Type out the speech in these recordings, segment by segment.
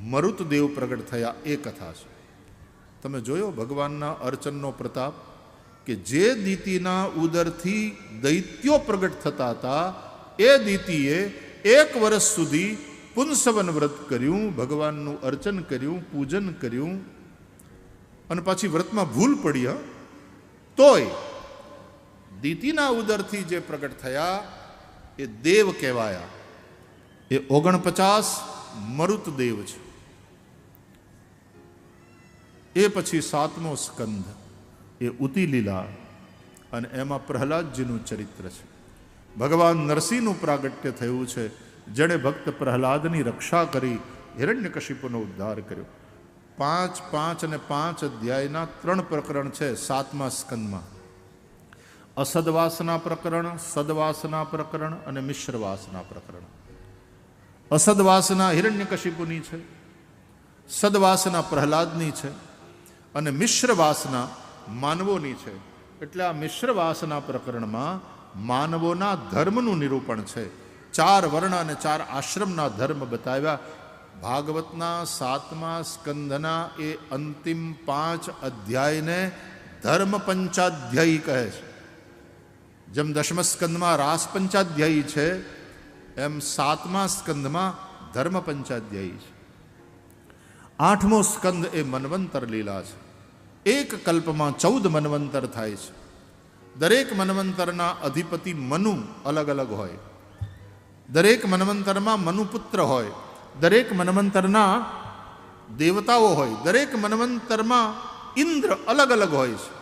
મરુતદેવ પ્રગટ થયા એ કથા છે. તમે જોયો ભગવાનના અર્ચનનો પ્રતાપ? કે જે દીતીના ઉદરથી દૈત્યો પ્રગટ થતા હતા, એ દીતીએ એક વર્ષ સુધી પુંસવન વ્રત કર્યું, ભગવાનનું અર્ચન કર્યું, પૂજન કર્યું. અને પાછી વ્રતમાં ભૂલ પડી, હા? તોય દીતિના ઉદરથી જે પ્રગટ થયા, એ દેવ કહેવાયા. એ ઓગણપચાસ મરુત દેવ છે. એ પછી સાતમો સ્કંધ એ ઉતી લીલા અને એમાં પ્રહલાદજીનું ચરિત્ર છે. ભગવાન નરસિંહનું પ્રાગટ્ય થયું છે, જેણે ભક્ત પ્રહલાદની રક્ષા કરી હિરણ્યકશિપુનો ઉદ્ધાર કર્યો. પાંચ પાંચ અને પાંચ અધ્યાયના ત્રણ પ્રકરણ છે સાતમા સ્કંદમાં. અસદવાસના પ્રકરણ, સદવાસના પ્રકરણ અને મિશ્રવાસના પ્રકરણ. અસદવાસના હિરણ્યકશિપુની છે, સદવાસના પ્રહલાદની છે અને મિશ્ર વાસના માનવોની છે. એટલે આ મિશ્ર વાસના પ્રકરણમાં માનવોના ધર્મનું નિરૂપણ છે. ચાર વર્ણ અને ચાર આશ્રમના ધર્મ બતાવ્યા. ભાગવતના સાતમા સ્કંધના એ અંતિમ પાંચ અધ્યાયને ધર્મ પંચાધ્યાયી કહે છે. જેમ દશમ સ્કંદમાં રાસ પંચાધ્યાયી છે, એમ સાતમા સ્કંદમાં ધર્મ પંચાધ્યાયી છે. આઠમો સ્કંદ એ મનવંતર લીલા છે. એક કલ્પમાં ચૌદ મનવંતર થાય છે. દરેક મનવંતરના અધિપતિ મનુ અલગ અલગ હોય. દરેક મનવંતરમાં મનુપુત્ર હોય. દરેક મનવંતરના દેવતાઓ હોય. દરેક મનવંતરમાં ઇન્દ્ર અલગ અલગ હોય છે.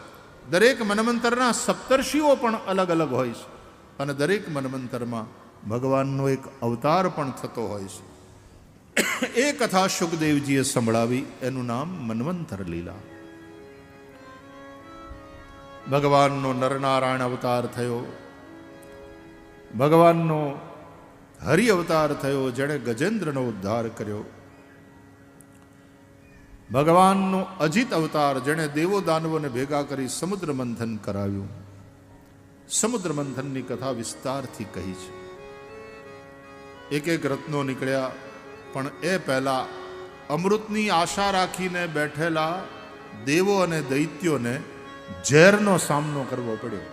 દરેક મનવંતરના સપ્તર્ષિઓ પણ અલગ અલગ હોય છે. અને દરેક મનવંતરમાં ભગવાનનો એક અવતાર પણ થતો હોય છે. એ કથા સુખદેવજીએ સંભળાવી, એનું નામ મનવંતર લીલા. ભગવાનનો નરનારાયણ અવતાર થયો. ભગવાનનો હરિ અવતાર થયો, જેણે ગજેન્દ્રનો ઉદ્ધાર કર્યો. ભગવાનનો અજિત અવતાર, જેણે દેવો દાનવોને ભેગા કરી સમુદ્ર મંથન કરાવ્યું. સમુદ્ર મંથનની કથા વિસ્તારથી કહી છે. એક એક રત્નો નીકળ્યા. પણ એ પહેલા અમૃતની આશા રાખીને બેઠેલા દેવો અને દૈત્યોને ઝેરનો સામનો કરવો પડ્યો.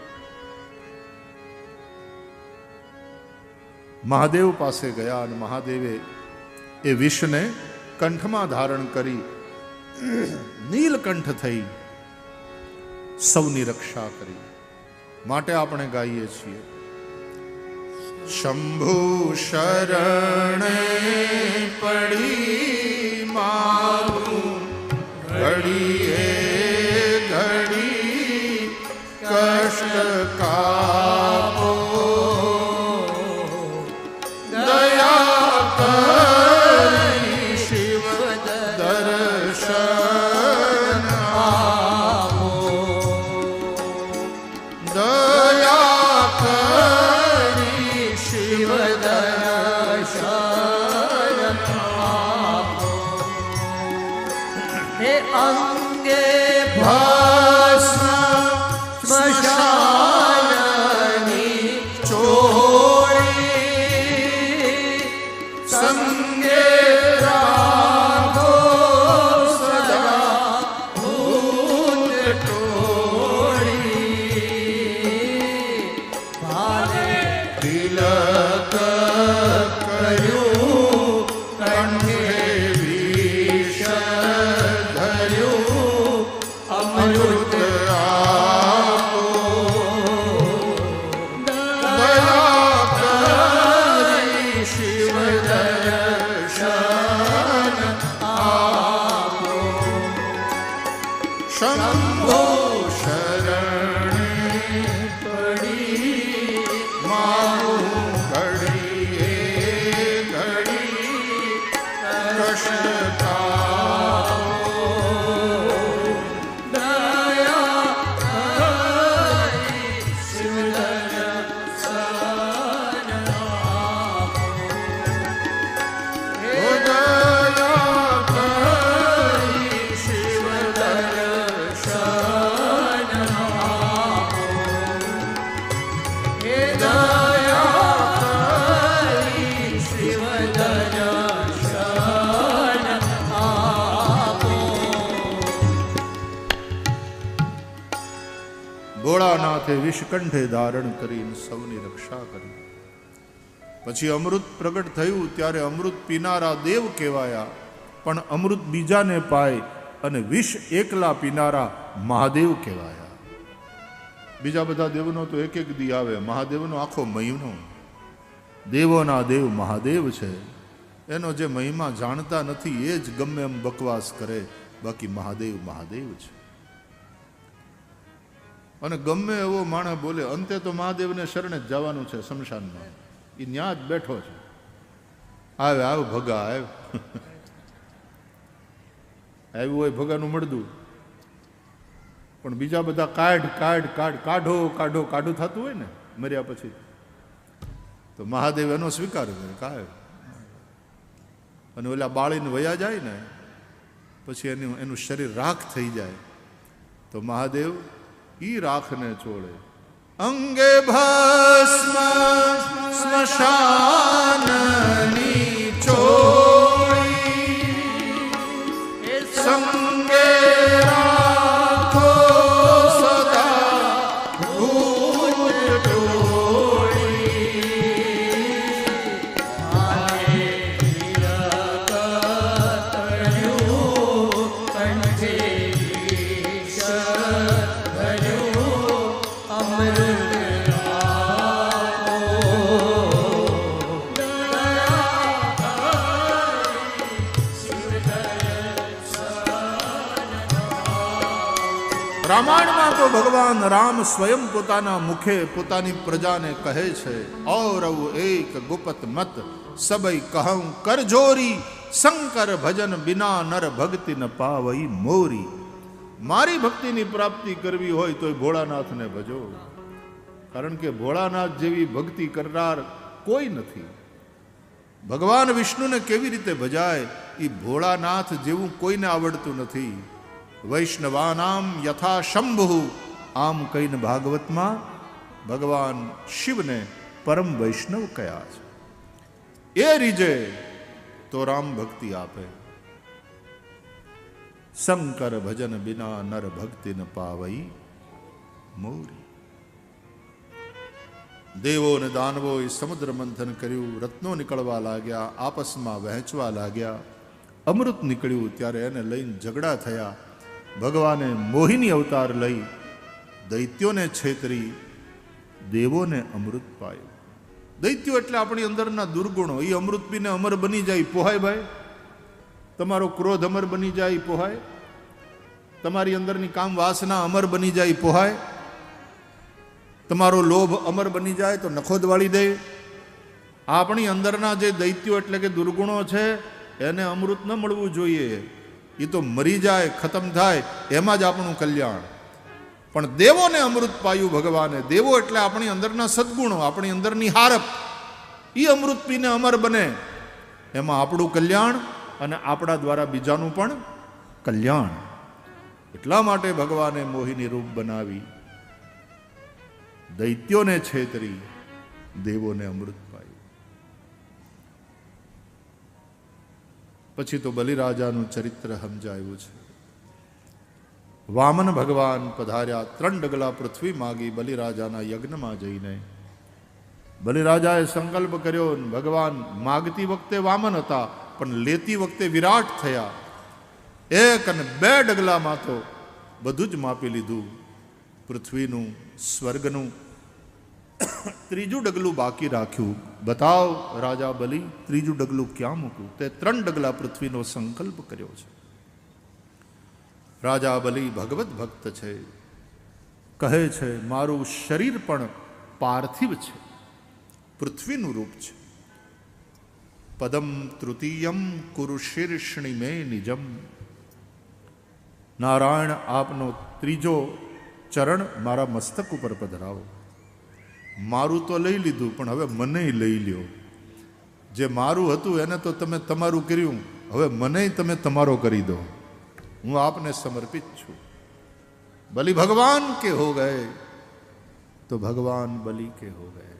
મહાદેવ પાસે ગયા અને મહાદેવે એ વિષને કંઠમાં ધારણ કરી, નીલકંઠ થઈ સૌની રક્ષા કરી. માટે આપણે ગાઈએ છીએ. શંભુ શરણે પડી મારું ઘડીએ ઘડી કષ્ટ હે ભોળાનાથે વિષકંઠે ધારણ કરીને સૌની રક્ષા કરી. પછી અમૃત પ્રગટ થયું ત્યારે અમૃત પીનારા દેવ કહેવાયા, પણ અમૃત બીજાને પાય અને વિષ એકલા પીનારા મહાદેવ કહેવાયા. બીજા બધા દેવનો તો એક એક દી આવે, મહાદેવનો આખો મહિનો. દેવોના દેવ મહાદેવ છે. એનો જે મહિમા જાણતા નથી, એ જ ગમે એમ બકવાસ કરે, બાકી મહાદેવ મહાદેવ છે. અને ગમે એવો માણસ બોલે, અંતે તો મહાદેવને શરણે જ જવાનું છે શમશાનમાં. એ ન્યા જ બેઠો છે. આવે, આવ ભગા, આવ. આવ્યું હોય ભગાનું મળદું. પણ બીજા બધા કાઢ કાઢ કાઢ, કાઢો કાઢો, કાઢું થતું હોય ને, મર્યા પછી. તો મહાદેવ એનો સ્વીકાર કરે કાય અને ઓલા બાળીને વયા જાય ને, પછી એનું એનું શરીર રાખ થઈ જાય. તો મહાદેવ ઈ રાખને છોડે. અંગે ભસ્મ સ્મશાનની રામાયણમાં તો ભગવાન રામ સ્વયં પોતાના મુખે પોતાની પ્રજાને કહે છે, ઔરવ એક ગુપત મત, સબઈ કહું કરજોરી શંકર ભજન બિના નર ભક્તિ ન પાવઈ મોરી. મારી ભક્તિની પ્રાપ્તિ કરવી હોય તો ભોળાનાથને ભજો. કારણ કે ભોળાનાથ જેવી ભક્તિ કરનાર કોઈ નથી. ભગવાન વિષ્ણુને કેવી રીતે ભજાય? એ ભોળાનાથ જેવું કોઈને આવડતું નથી. વૈષ્ણવાનામ યથા શંભુ આમ કહીને ભાગવતમાં ભગવાન શિવને પરમ વૈષ્ણવ કયા છે એ રીજે તો રામ ભક્તિ આપે શંકર ભજન બિના નર ભક્તિ ન પાવઈ મોરી દેવો અને દાનવોએ સમુદ્ર મંથન કર્યું રત્નો નીકળવા લાગ્યા આપસમાં વહેંચવા લાગ્યા અમૃત નીકળ્યું ત્યારે એને લઈને ઝઘડા થયા ભગવાને મોહિની અવતાર લઈ દૈત્યોને છેતરી, દેવોને અમૃત પાયું. દૈત્યો એટલે આપણી અંદરના દુર્ગુણો. એ અમૃત પીને અમર બની જાય, પોહાય ભાઈ. તમારો ક્રોધ અમર બની જાય, પોહાય. તમારી અંદરની કામ વાસના અમર બની જાય, પોહાય. તમારો લોભ અમર બની જાય તો નખોદ વાળી દે. આપણી અંદરના જે દૈત્યો એટલે કે દુર્ગુણો છે, એને અમૃત ન મળવું જોઈએ. એ તો મરી જાય, ખતમ થાય, એમાં જ આપણું કલ્યાણ. પણ દેવોને અમૃત પાયું ભગવાને. દેવો એટલે આપણી અંદરના સદગુણો, આપણી અંદરની હારપ. એ અમૃત પીને અમર બને. એમાં આપણું કલ્યાણ અને આપણા દ્વારા બીજાનું પણ કલ્યાણ. એટલા માટે ભગવાને મોહિની રૂપ બનાવી. દૈત્યોને છેતરી, દેવોને અમૃત પાયું પછી તો બલિરાજાનું ચરિત્ર સમજાયું છે. વામન ભગવાન પધાર્યા, ત્રણ ડગલા પૃથ્વી માગી બલિરાજાના યજ્ઞમાં જઈને. બલિરાજાએ સંકલ્પ કર્યો ભગવાન, માગતી વખતે વામન હતા, પણ લેતી વખતે વિરાટ થયા. એક અને બે ડગલામાં તો બધું જ માપી લીધું. પૃથ્વીનું, સ્વર્ગનું ત્રીજું ડગલું બાકી રાખ્યું. બતાવ રાજા બલિ, ત્રીજું ડગલું ક્યાં મૂક્યું? તે ત્રણ ડગલા પૃથ્વીનો સંકલ્પ કર્યો છે. રાજા બલિ ભગવત ભક્ત છે. કહે છે, મારું શરીર પણ પાર્થિવ છે. પૃથ્વીનું રૂપ છે. પદમ તૃતીયમ કુરુશીર્ષણી મે નિજમ. નારાયણ આપનો ત્રીજો ચરણ મારા મસ્તક ઉપર પધરાવો. મારું તો લઈ લીધું, પણ હવે મને લઈ લ્યો. જે મારું હતું એને તો તમે તમારું કર્યું, હવે મને તમે તમારો કરી દો. હું આપને સમર્પિત છું. બલિ ભગવાન કે હો ગયે? તો ભગવાન બલિ કે હો ગए